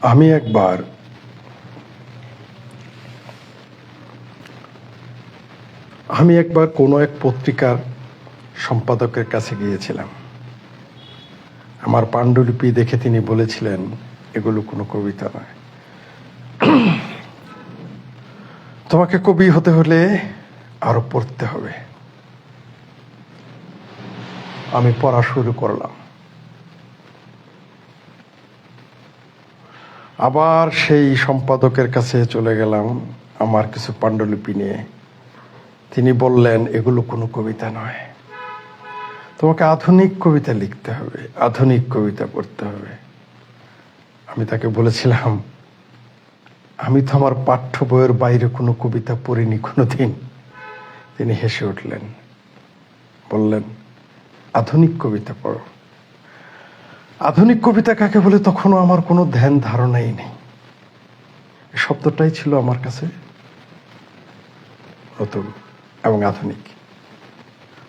আমি একবার আমি একবার কোনো এক পত্রিকার সম্পাদকের কাছে গিয়েছিলাম। আমার পাণ্ডুলিপি দেখে তিনি বলেছিলেন, এগুলো কোনো কবিতা নয়। তোমাকে কবি হতে হলে আরও পড়তে হবে। আমি পড়া শুরু করলাম। আবার সেই সম্পাদকের কাছে চলে গেলাম আমার কিছু পাণ্ডুলিপি নিয়ে। তিনি বললেন, এগুলো কোনো কবিতা নয়। তোমাকে আধুনিক কবিতা লিখতে হবে, আধুনিক কবিতা পড়তে হবে। আমি তাকে বলেছিলাম, আমি তো আমার পাঠ্য বইয়ের বাইরে কোনো কবিতা পড়িনি কোনোদিন। তিনি হেসে উঠলেন, বললেন, আধুনিক কবিতা পড়ো। আধুনিক কবিতা কাকে বলে তখনও আমার কোনো ধ্যান ধারণাই নেই। শব্দটাই ছিল আমার কাছে নতুন এবং আধুনিক।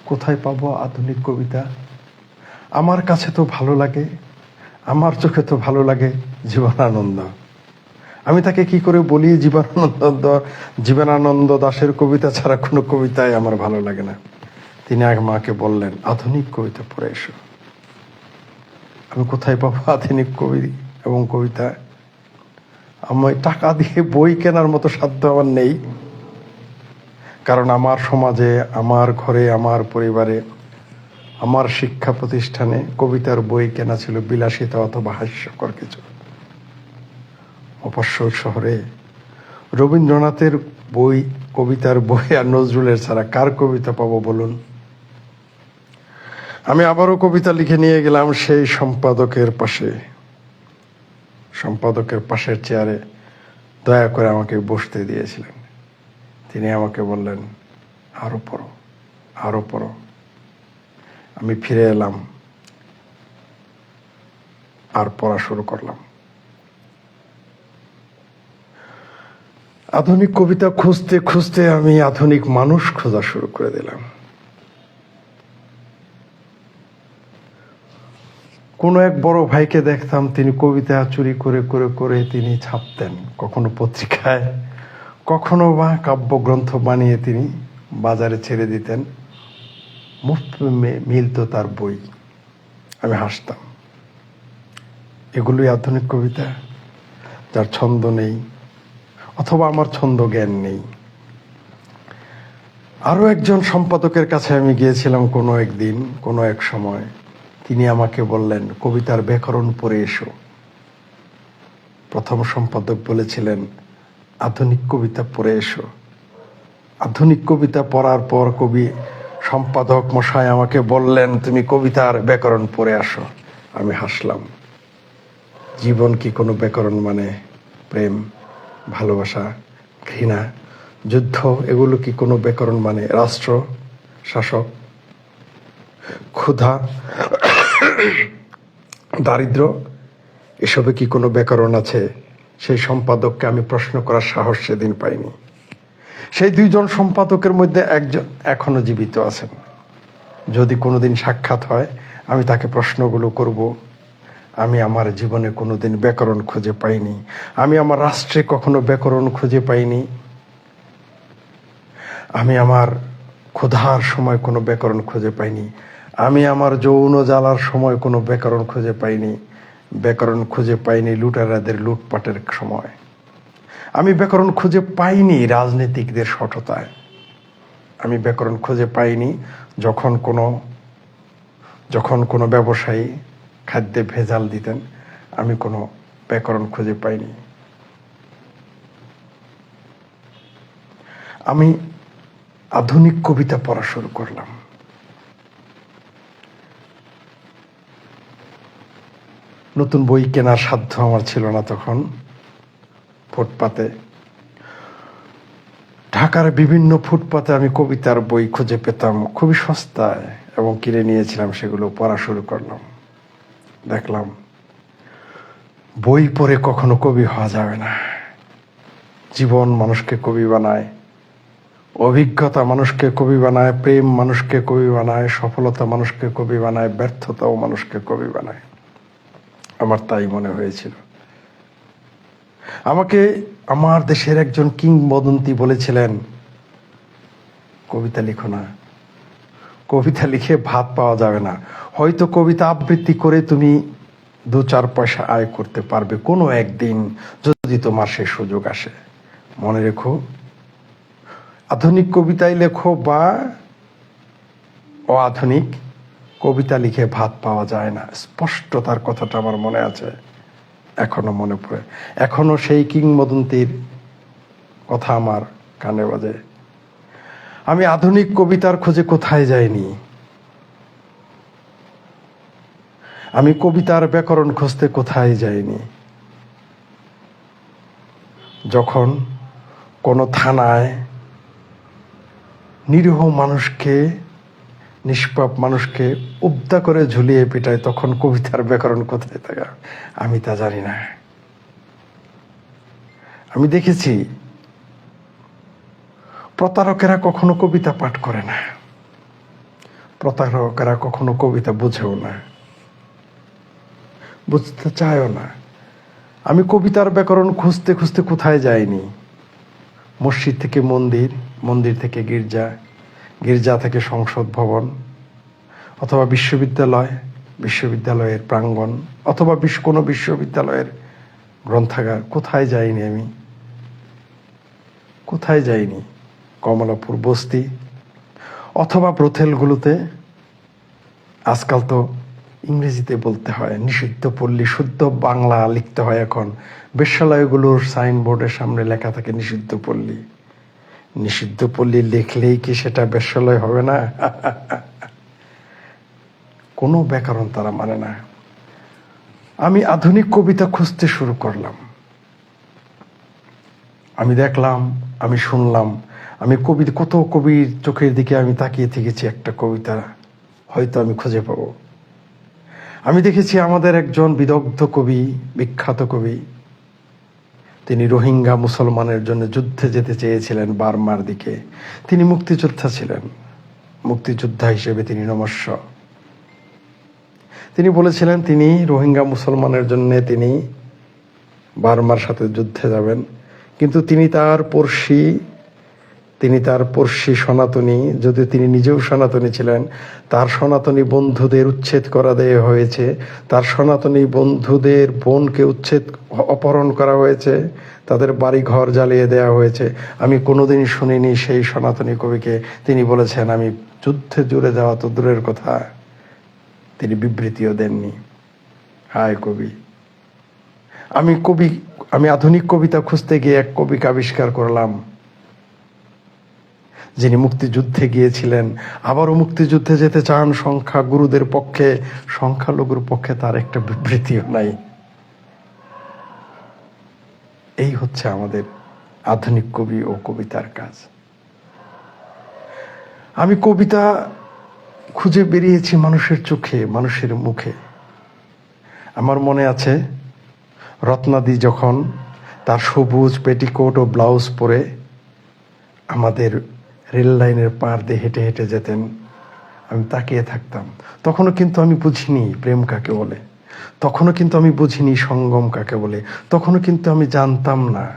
কোথায় পাবো আধুনিক কবিতা? আমার কাছে তো ভালো লাগে, আমার চোখে তো ভালো লাগে জীবনানন্দ। আমি তাকে কি করে বলি জীবনানন্দ? জীবনানন্দ দাশের কবিতা ছাড়া কোনো কবিতাই আমার ভালো লাগে না। তিনি আমাকে বললেন, আধুনিক কবিতা পড়ে এসো। আমি কোথায় পাবো? আধুনিক কবি এবং কবিতা। আমি টাকা দিয়ে বই কেনার মতো সাধ্য আমার নেই। কারণ আমার সমাজে, আমার ঘরে, আমার পরিবারে, আমার শিক্ষা প্রতিষ্ঠানে কবিতার বই কেনা ছিল বিলাসিতা অথবা হাস্যকর কিছু। মফস্বল শহরে রবীন্দ্রনাথের বই, কবিতার বই আর নজরুলের ছাড়া কার কবিতা পাবো বলুন? আমি আবারও কবিতা লিখে নিয়ে গেলাম সেই সম্পাদকের পাশে। সম্পাদকের পাশের চেয়ারে দয়া করে আমাকে বসতে দিয়েছিলেন। তিনি আমাকে বললেন, আরও পড়ো আরও পড়ো। আমি ফিরে এলাম, আর পড়া শুরু করলাম। আধুনিক কবিতা খুঁজতে খুঁজতে আমি আধুনিক মানুষ খোঁজা শুরু করে দিলাম। কোনো এক বড় ভাইকে দেখতাম তিনি কবিতা চুরি করে করে করে তিনি ছাপতেন কখনো পত্রিকায়, কখনো বা কাব্যগ্রন্থ বানিয়ে তিনি বাজারে ছেড়ে দিতেন। মিলত তার বই। আমি হাসতাম। এগুলোই আধুনিক কবিতা, যার ছন্দ নেই অথবা আমার ছন্দ জ্ঞান নেই। আরও একজন সম্পাদকের কাছে আমি গিয়েছিলাম কোনো একদিন, কোনো এক সময়। তিনি আমাকে বললেন, কবিতার ব্যাকরণ পড়ে এসো। প্রথম সম্পাদক বলেছিলেন, আধুনিক কবিতা পড়ে এসো। আধুনিক কবিতা পড়ার পর কবি সম্পাদক মশাই আমাকে বললেন, তুমি কবিতার ব্যাকরণ পড়ে আসো। আমি হাসলাম। জীবন কি কোনো ব্যাকরণ মানে? প্রেম, ভালোবাসা, ঘৃণা, যুদ্ধ, এগুলো কি কোনো ব্যাকরণ মানে? রাষ্ট্র, শাসক, ক্ষুধা দারিদ্র, এসবে কি কোনো ব্যাকরণ আছে? সেই সম্পাদককে আমি প্রশ্ন করার সাহস সেদিন পাইনি। সেই দুইজন সম্পাদকের মধ্যে একজন এখনও জীবিত আছেন। যদি কোনো দিন সাক্ষাৎ হয়, আমি তাকে প্রশ্নগুলো করব। আমি আমার জীবনে কোনো দিন ব্যাকরণ খুঁজে পাইনি। আমি আমার রাষ্ট্রে কখনো ব্যাকরণ খুঁজে পাইনি। আমি আমার ক্ষুধার সময় কোনো ব্যাকরণ খুঁজে পাইনি। আমি আমার যৌন জ্বালার সময় কোনো ব্যাকরণ খুঁজে পাইনি। ব্যাকরণ খুঁজে পাইনি লুটারাদের লুটপাটের সময়। আমি ব্যাকরণ খুঁজে পাইনি রাজনীতিকদের সঠতায়। আমি ব্যাকরণ খুঁজে পাইনি যখন কোনো যখন কোনো ব্যবসায়ী খাদ্যে ভেজাল দিতেন, আমি কোনো ব্যাকরণ খুঁজে পাইনি। আমি আধুনিক কবিতা পড়া শুরু করলাম। নতুন বই কেনার সাধ্য আমার ছিল না তখন ফুটপাতে। ঢাকার বিভিন্ন ফুটপাতে আমি কবিতার বই খুঁজে পেতাম, খুবই সস্তায়, এবং কিনে নিয়েছিলাম সেগুলো, পড়া শুরু করলাম। দেখলাম, বই পড়ে কখনো কবি হওয়া যাবে না। জীবন মানুষকে কবি বানায়, অভিজ্ঞতা মানুষকে কবি বানায়, প্রেম মানুষকে কবি বানায়, সফলতা মানুষকে কবি বানায়, ব্যর্থতাও মানুষকে কবি বানায়। আমার তাই মনে হয়েছিল। আমাকে আমার দেশের একজন কিংবদন্তি বলেছিলেন, কবিতা লিখো না। কবিতা লিখে ভাত পাওয়া যাবে না। হয়তো কবিতা আবৃত্তি করে তুমি দু চার পয়সা আয় করতে পারবে কোনো একদিন যদি তোমার সে সুযোগ আসে। মনে রেখো, আধুনিক কবিতায় লেখো বা অআধুনিক কবিতা লিখে ভাত পাওয়া যায় না। স্পষ্ট তার কথাটা আমার মনে আছে। এখনও মনে পড়ে। এখনও সেই কিংবদন্তির কথা আমার কানে বাজে। আমি আধুনিক কবিতার খোঁজে কোথায় যাইনি? আমি কবিতার ব্যাকরণ খুঁজতে কোথায় যাইনি? যখন কোনো থানায় নিরীহ মানুষকে নিষ্পাপ মানুষকে উব্দা করে ঝুলিয়ে পিটায় তখন কবিতার ব্যাকরণ কোথায় থাকে আমি তা জানি না। আমি দেখেছি প্রতারকেরা কখনো কবিতা পাঠ করে না। প্রতারকেরা কখনো কবিতা বুঝেও না। বুঝতে চায়ও না। আমি কবিতার ব্যাকরণ খুঁজতে খুঁজতে কোথায় যাইনি? মসজিদ থেকে মন্দির মন্দির থেকে গির্জা গির্জা থেকে সংসদ ভবন, অথবা বিশ্ববিদ্যালয়, বিশ্ববিদ্যালয়ের প্রাঙ্গণ, অথবা কোনো বিশ্ববিদ্যালয়ের গ্রন্থাগার, কোথায় যাইনি আমি? কোথায় যাইনি? কমলাপুর বস্তি, অথবা প্রথেলগুলোতে আজকাল তো ইংরেজিতে বলতে হয়, নিষিদ্ধ পল্লী, শুদ্ধ বাংলা লিখতে হয় এখন। বেশ্যালয়গুলোর সাইনবোর্ডের সামনে লেখা থাকে নিষিদ্ধ পল্লী। নিষিদ্ধ পল্লী লিখলেই কি সেটা বেশ্যালয় হবে না? কোনো ব্যাকরণ তারা মানে না। আমি আধুনিক কবিতা খুঁজতে শুরু করলাম। আমি দেখলাম, আমি শুনলাম, আমি কবি, কত কবির চোখের দিকে আমি তাকিয়ে থেকেছি একটা কবিতা, হয়তো আমি খুঁজে পাবো। আমি দেখেছি আমাদের একজন বিদগ্ধ কবি, বিখ্যাত কবি তিনি রোহিঙ্গা মুসলমানের জন্য যুদ্ধে যেতে চেয়েছিলেন বার্মার দিকে। তিনি মুক্তিযোদ্ধা ছিলেন। মুক্তিযোদ্ধা হিসেবে তিনি নমস্য। তিনি বলেছিলেন, তিনি রোহিঙ্গা মুসলমানের জন্য তিনি বার্মার সাথে যুদ্ধে যাবেন। কিন্তু তিনি তার পড়শি তিনি তার পড়শি সনাতনী, যদি তিনি নিজেও সনাতনী ছিলেন, তার সনাতনী বন্ধুদের উচ্ছেদ করা দেওয়া হয়েছে, তার সনাতনী বন্ধুদের বোনকে উচ্ছেদ অপহরণ করা হয়েছে, তাদের বাড়ি ঘর জ্বালিয়ে দেওয়া হয়েছে। আমি কোনোদিন শুনিনি সেই সনাতনী কবিকে। তিনি বলেছেন, আমি যুদ্ধে জুড়ে যাওয়া তো দূরের কথা। তিনি বিবৃতিও দেননি। হায় কবি। আমি কবি, আমি আধুনিক কবিতা খুঁজতে গিয়ে এক কবিকে আবিষ্কার করলাম। যিনি মুক্তিযুদ্ধে গিয়েছিলেন, আবারও মুক্তিযুদ্ধে যেতে চান, সংখ্যা গুরুদের পক্ষে, সংখ্যালঘুর পক্ষে তার একটা বিবৃতিও নাই। এই হচ্ছে আমাদের আধুনিক কবি ও কবিতার কাজ। আমি কবিতা খুঁজে বেরিয়েছি মানুষের চোখে, মানুষের মুখে। আমার মনে আছে, রত্নাদি যখন তার সবুজ পেটিকোট ও ব্লাউজ পরে আমাদের রেল লাইনের পার দিয়ে হেঁটে হেঁটে যেতেন। আমি তাকিয়ে থাকতাম। তখনও কিন্তু আমি বুঝিনি, প্রেম কাকে বলে। তখনও কিন্তু আমি বুঝিনি, সঙ্গম কাকে বলে। তখনও কিন্তু আমি জানতাম না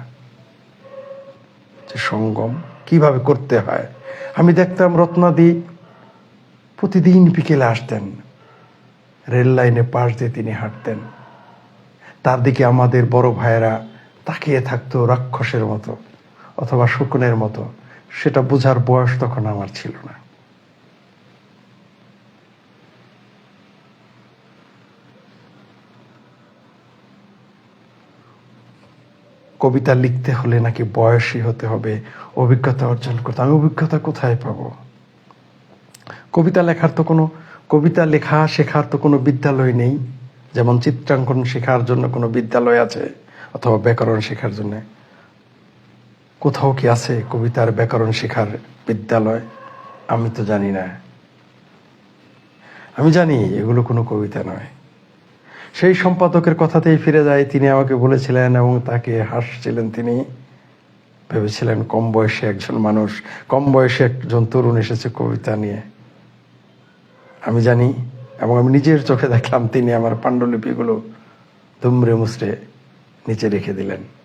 যে সঙ্গম কীভাবে করতে হয়। আমি দেখতাম রত্নাদি প্রতিদিন বিকেলে আসতেন। রেল লাইনে পাশ দিয়ে তিনি হাঁটতেন। তার দিকে আমাদের বড় ভাইয়েরা তাকিয়ে থাকতো রাক্ষসের মতো অথবা শকুনের মতো। সেটা বোঝার বয়স তখন আমার ছিল না। কবিতা লিখতে হলে নাকি বয়সী হতে হবে, অভিজ্ঞতা অর্জন করতে। আমি অভিজ্ঞতা কোথায় পাবো? কবিতা লেখার তো কোনো, কবিতা লেখা শেখার তো কোনো বিদ্যালয় নেই। যেমন চিত্রাঙ্কন শেখার জন্য কোনো বিদ্যালয় আছে, অথবা ব্যাকরণ শেখার জন্য। কোথাও কি আছে কবিতার ব্যাকরণ শেখার বিদ্যালয়? আমি তো জানি না। আমি জানি এগুলো কোনো কবিতা নয়। সেই সম্পাদকের কথাতেই ফিরে যায় তিনি আমাকে বলেছিলেন এবং তাকে হাসছিলেন তিনি। ভেবেছিলেন কম বয়সে একজন মানুষ, কম বয়সে একজন তরুণ এসেছে কবিতা নিয়ে। আমি জানি এবং আমি নিজের চোখে দেখলাম তিনি আমার পাণ্ডুলিপিগুলো দুমড়ে মুচড়ে নিচে রেখে দিলেন।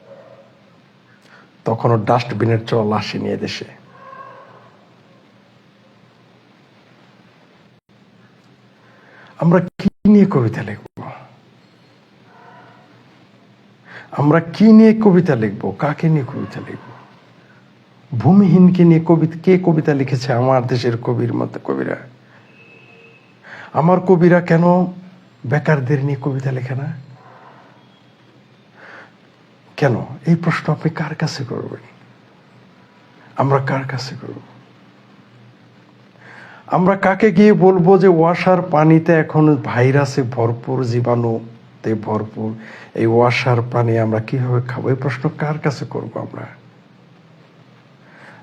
তখনও ডাস্টবিনের চল আসেনি দেশে আমরা কি নিয়ে কবিতা লিখব? আমরা কি নিয়ে কবিতা লিখব? কাকে নিয়ে কবিতা লিখব? ভূমিহীনকে নিয়ে কবিতা কে কবিতা লিখেছে আমার দেশের কবির মতো কবিরা? আমার কবিরা কেন বেকারদের নিয়ে কবিতা লেখে না? কেন? এই প্রশ্ন আপনি কার কাছে করবেন? আমরা কার কাছে করব? আমরা কাকে গিয়ে বলব যে ওয়াশার পানিতে এখন ভাইরাসে ভরপুর জীবাণুতে ভরপুর এই ওয়াশার পানি আমরা কীভাবে খাব? এই প্রশ্ন কার কাছে করব আমরা?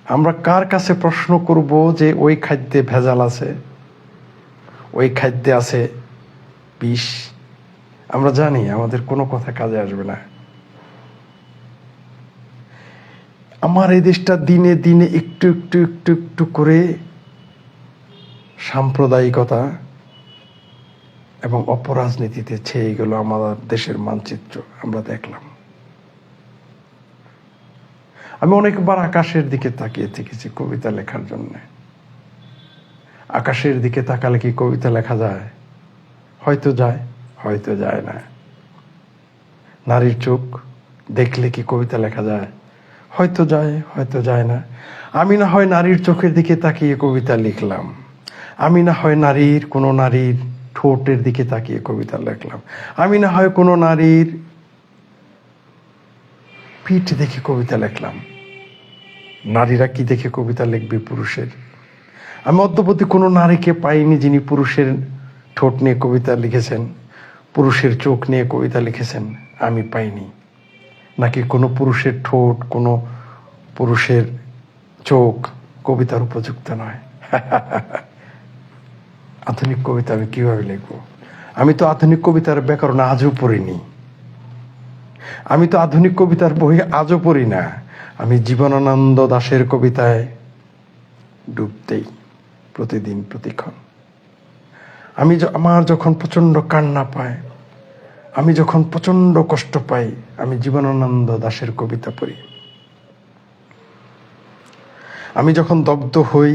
আমরা কার কাছে প্রশ্ন করব যে ওই খাদ্যে ভেজাল আছে? ওই খাদ্যে আছে বিষ? আমরা জানি আমাদের কোনো কথা কাজে আসবে না। আমার এই দেশটা দিনে দিনে একটু একটু একটু একটু করে সাম্প্রদায়িকতা এবং অপরাজনীতিতে ছেয়ে গেল আমাদের দেশের মানচিত্র। আমরা দেখলাম। আমি অনেকবার আকাশের দিকে তাকিয়ে থেকেছি কবিতা লেখার জন্য। আকাশের দিকে তাকালে কি কবিতা লেখা যায়? হয়তো যায় হয়তো যায় না। নারীর চোখ দেখলে কি কবিতা লেখা যায়? হয়তো যায় হয়তো যায় না। আমি না হয় নারীর চোখের দিকে তাকিয়ে কবিতা লিখলাম। আমি না হয় নারীর কোনো নারীর ঠোঁটের দিকে তাকিয়ে কবিতা লিখলাম। আমি না হয় কোনো নারীর পিঠ দেখে কবিতা লিখলাম। নারীরা কি দেখে কবিতা লিখবে পুরুষের? আমি অদ্যপতি কোনো নারীকে পাইনি যিনি পুরুষের ঠোঁট নিয়ে কবিতা লিখেছেন, পুরুষের চোখ নিয়ে কবিতা লিখেছেন, আমি পাইনি। নাকি কোনো পুরুষের ঠোঁট, কোনো পুরুষের চোখ কবিতার উপযুক্ত নয়? আধুনিক কবিতা আমি কীভাবে লিখব? আমি তো আধুনিক কবিতার ব্যাকরণ আজও পড়িনি। আমি তো আধুনিক কবিতার বই আজও পড়ি না। আমি জীবনানন্দ দাশের কবিতায় ডুবতেই প্রতিদিন প্রতিক্ষণ। আমি আমার যখন প্রচণ্ড কান্না পায় আমি যখন প্রচণ্ড কষ্ট পাই, আমি জীবনানন্দ দাশের কবিতা পড়ি। আমি যখন দগ্ধ হই,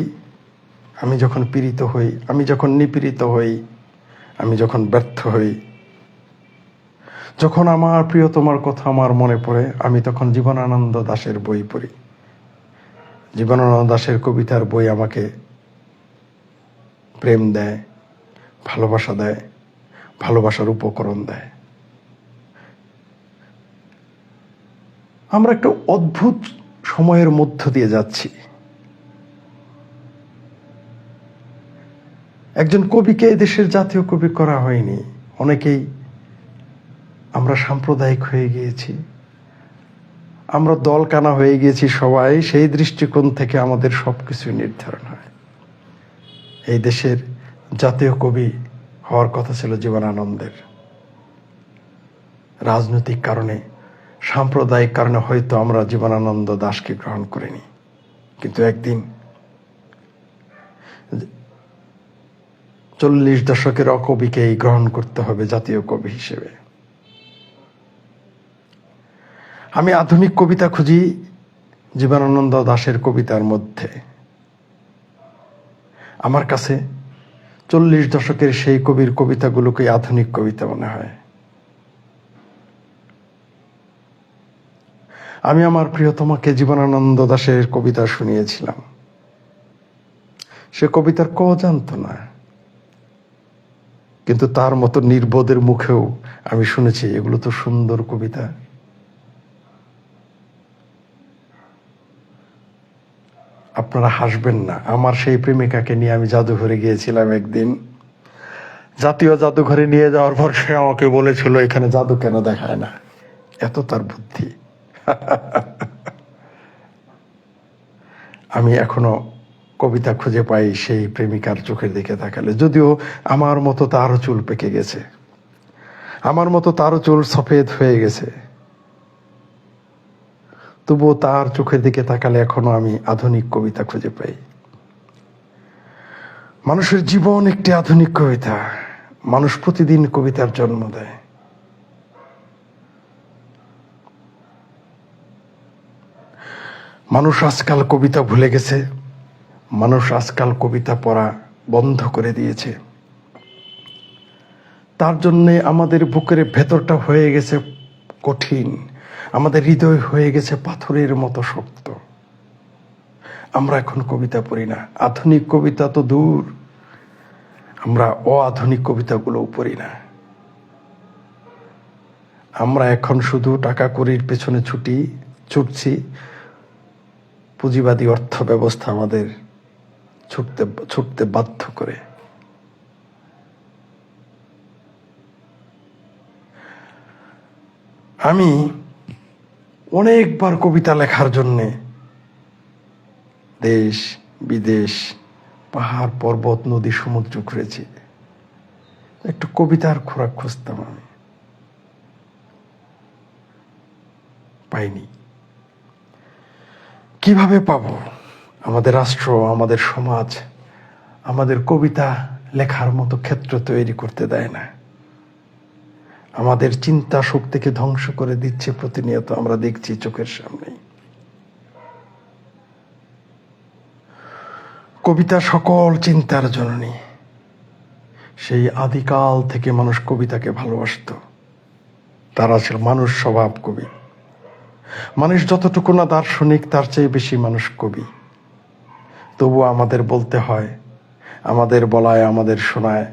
আমি যখন পীড়িত হই, আমি যখন নিপীড়িত হই, আমি যখন ব্যর্থ হই, যখন আমার প্রিয়তমার কথা আমার মনে পড়ে, আমি তখন জীবনানন্দ দাশের বই পড়ি। জীবনানন্দ দাশের কবিতার বই আমাকে প্রেম দেয়, ভালোবাসা দেয়, ভালোবাসার উপকরণ দেয়। আমরা একটা অদ্ভুত সময়ের মধ্য দিয়ে যাচ্ছি। একজন কবিকে দেশের জাতীয় কবি করা হয়নি। অনেকেই আমরা সাম্প্রদায়িক হয়ে গিয়েছি। আমরা দল কানা হয়ে গিয়েছি সবাই, সেই দৃষ্টিকোণ থেকে আমাদের সবকিছু নির্ধারণ হয়। এই দেশের জাতীয় কবি হওয়ার কথা ছিল জীবনানন্দের। রাজনৈতিক কারণে সাম্প্রদায়িক কারণে হয়তো আমরা জীবনানন্দ দাসকে গ্রহণ করিনি। কিন্তু একদিন চল্লিশ দশকের অকবিকেই গ্রহণ করতে হবে জাতীয় কবি হিসেবে। আমি আধুনিক কবিতা খুঁজি জীবনানন্দ দাশের কবিতার মধ্যে। আমার কাছে চল্লিশ দশকের সেই কবির কবিতাগুলোকে আধুনিক কবিতা মনে হয়। আমি আমার প্রিয়তমাকে জীবনানন্দ দাশের কবিতা শুনিয়েছিলাম। সে কবিতার ক জানতো না। কিন্তু তার মতো নির্বোধের মুখেও আমি শুনেছি, এগুলো তো সুন্দর কবিতা। আপনারা হাসবেন না। আমার সেই প্রেমিকাকে নিয়ে আমি জাদুঘরে গিয়েছিলাম একদিন। জাতীয় জাদুঘরে নিয়ে যাওয়ার পর সে আমাকে বলেছিল, এখানে জাদু কেন দেখায় না? এত তার বুদ্ধি। আমি এখনও কবিতা খুঁজে পাই সেই প্রেমিকার চোখের দিকে তাকালে। যদিও আমার মতো তারও চুল পেকে গেছে। আমার মতো তারও চুল সফেদ হয়ে গেছে। তবুও তার চোখের দিকে তাকালে এখনও আমি আধুনিক কবিতা খুঁজে পাই। মানুষের জীবন একটি আধুনিক কবিতা। মানুষ প্রতিদিন কবিতার জন্ম দেয়। মানুষ আজকাল কবিতা ভুলে গেছে, মানুষ আজকাল কবিতা পড়া বন্ধ করে দিয়েছে। তার জন্যে আমাদের বুকের ভেতরটা হয়ে গেছে কঠিন, আমাদের হৃদয় হয়ে গেছে পাথরের মতো শক্ত। আমরা এখন কবিতা পড়ি না, আধুনিক কবিতা তো দূর। আমরা অআধুনিক কবিতাগুলোও পড়ি না। আমরা এখন শুধু টাকা করির পেছনে ছুটি, ছুটছি পুঁজিবাদী অর্থ ব্যবস্থা আমাদের ছুটতে ছুটতে বাধ্য করে। আমি অনেকবার কবিতা লেখার জন্যে দেশ, বিদেশ, পাহাড়, পর্বত, নদী, সমুদ্র ঘুরেছি। একটু কবিতার খোরাক খুঁজতাম আমি। পাইনি। কীভাবে পাবো? আমাদের রাষ্ট্র, আমাদের সমাজ, আমাদের কবিতা, লেখার মতো ক্ষেত্র তৈরি করতে দেয় না। আমাদের চিন্তা শক্তিকে ধ্বংস করে দিচ্ছে প্রতিনিয়ত আমরা দেখছি চোখের সামনেই। কবিতা সকল চিন্তার জননী। সেই আদিকাল থেকে মানুষ কবিতাকে ভালোবাসত। তারা ছিল মানুষ স্বভাব কবি। মানুষ যতটুকু না দার্শনিক, তার চেয়ে বেশি মানুষ কবি। তবু আমাদের বলতে হয়, আমাদের বলায়, আমাদের শোনায়,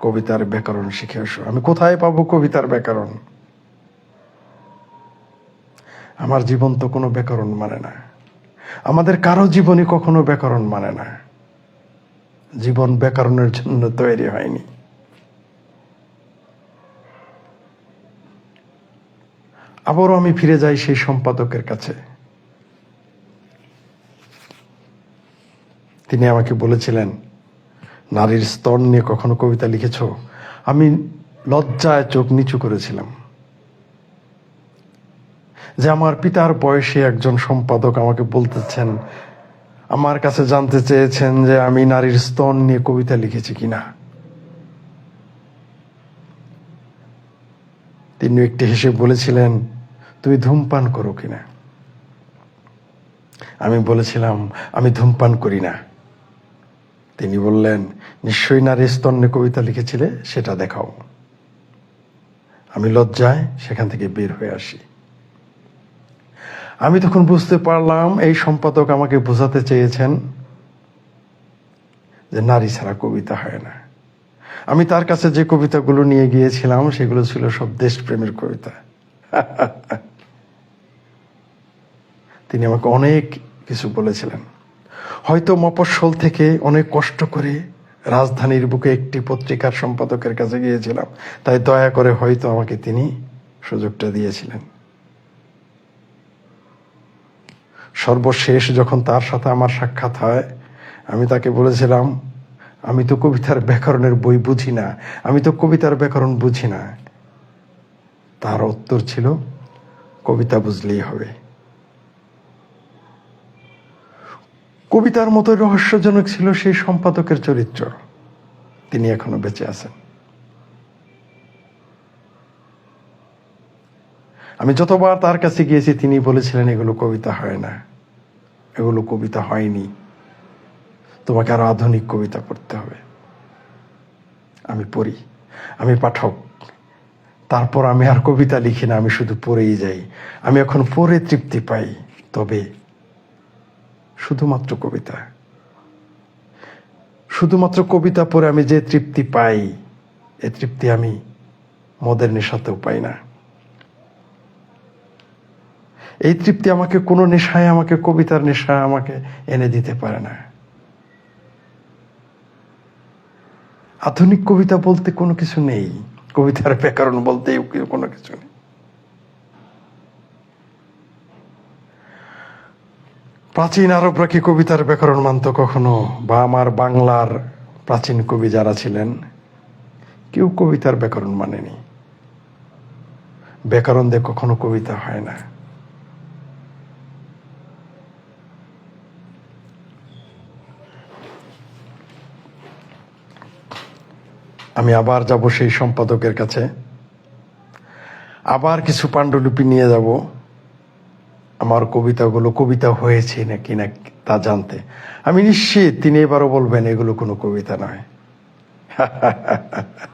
কবিতার ব্যাকরণ শিখে আসো। আমি কোথায় পাবো কবিতার ব্যাকরণ? আমার জীবন তো কোনো ব্যাকরণ মানে না। আমাদের কারও জীবনই কখনো ব্যাকরণ মানে না। জীবন ব্যাকরণের জন্য তৈরি হয়নি। আবারও আমি ফিরে যাই সেই সম্পাদকের কাছে। তিনি আমাকে বলেছিলেন, নারীর স্তর নিয়ে কখনো কবিতা লিখেছ? আমি লজ্জায় চোখ নিচু করেছিলাম। যে আমার পিতার বয়সে একজন সম্পাদক আমাকে বলতেছেন, আমার কাছে জানতে চেয়েছেন যে আমি নারীর স্তন নিয়ে কবিতা লিখেছি কিনা। তিনি একটি হেসে বলেছিলেন, তুমি ধূমপান করো কিনা আমি বলেছিলাম, আমি ধূমপান করি না। তিনি বললেন, নিশ্চয়ই নারী স্তন্যে কবিতা লিখেছিলে, সেটা দেখাও। আমি লজ্জায় সেখান থেকে বের হয়ে আসি। আমি তখন বুঝতে পারলাম, এই সম্পাদক আমাকে বোঝাতে চেয়েছেন যে নারী ছাড়া কবিতা হয় না। আমি তার কাছে যে কবিতাগুলো নিয়ে গিয়েছিলাম, সেগুলো ছিল সব দেশপ্রেমের কবিতা। তিনি আমাকে অনেক কিছু বলেছিলেন। হয়তো মফস্বল থেকে অনেক কষ্ট করে রাজধানীর বুকে একটি পত্রিকার সম্পাদকের কাছে গিয়েছিলাম, তাই দয়া করে হয়তো আমাকে তিনি সুযোগটা দিয়েছিলেন। সর্বশেষ যখন তার সাথে আমার সাক্ষাৎ হয়, আমি তাকে বলেছিলাম আমি তো কবিতার ব্যাকরণের বই বুঝি না। আমি তো কবিতার ব্যাকরণ বুঝি না। তার উত্তর ছিল, কবিতা বুঝলেই হবে। কবিতার মতো রহস্যজনক ছিল সেই সম্পাদকের চরিত্র। তিনি এখনও বেঁচে আছেন। আমি যতবার তার কাছে গিয়েছি, তিনি বলেছিলেন, এগুলো কবিতা হয় না। এগুলো কবিতা হয়নি। তোমাকে আরও আধুনিক কবিতা পড়তে হবে। আমি পড়ি, আমি পাঠক। তারপর আমি আর কবিতা লিখি না, আমি শুধু পড়েই যাই। আমি এখন পড়ে তৃপ্তি পাই, তবে শুধুমাত্র কবিতা। শুধুমাত্র কবিতা পড়ে আমি যে তৃপ্তি পাই, এ তৃপ্তি আমি মদের নেশাতেও পাই না। এই তৃপ্তি আমাকে কোনো নেশায়, আমাকে কবিতার নেশা আমাকে এনে দিতে পারে না। আধুনিক কবিতা বলতে কোনো কিছু নেই। কবিতার ব্যাকরণ বলতে কোনো কিছু নেই। প্রাচীন আরবরা কি কবিতার ব্যাকরণ মানত কখনো? বা আমার বাংলার প্রাচীন কবি যারা ছিলেন, কেউ কবিতার ব্যাকরণ মানেনি। ব্যাকরণ দিয়ে কখনো কবিতা হয় না। আমি আবার যাব সেই সম্পাদকের কাছে। আবার কিছু পাণ্ডুলিপি নিয়ে যাব। আমার কবিতাগুলো কবিতা হয়েছে নাকি না তা জানতে। আমি নিশ্চিত তিনি এবারও বলবেন এগুলো কোনো কবিতা নয়।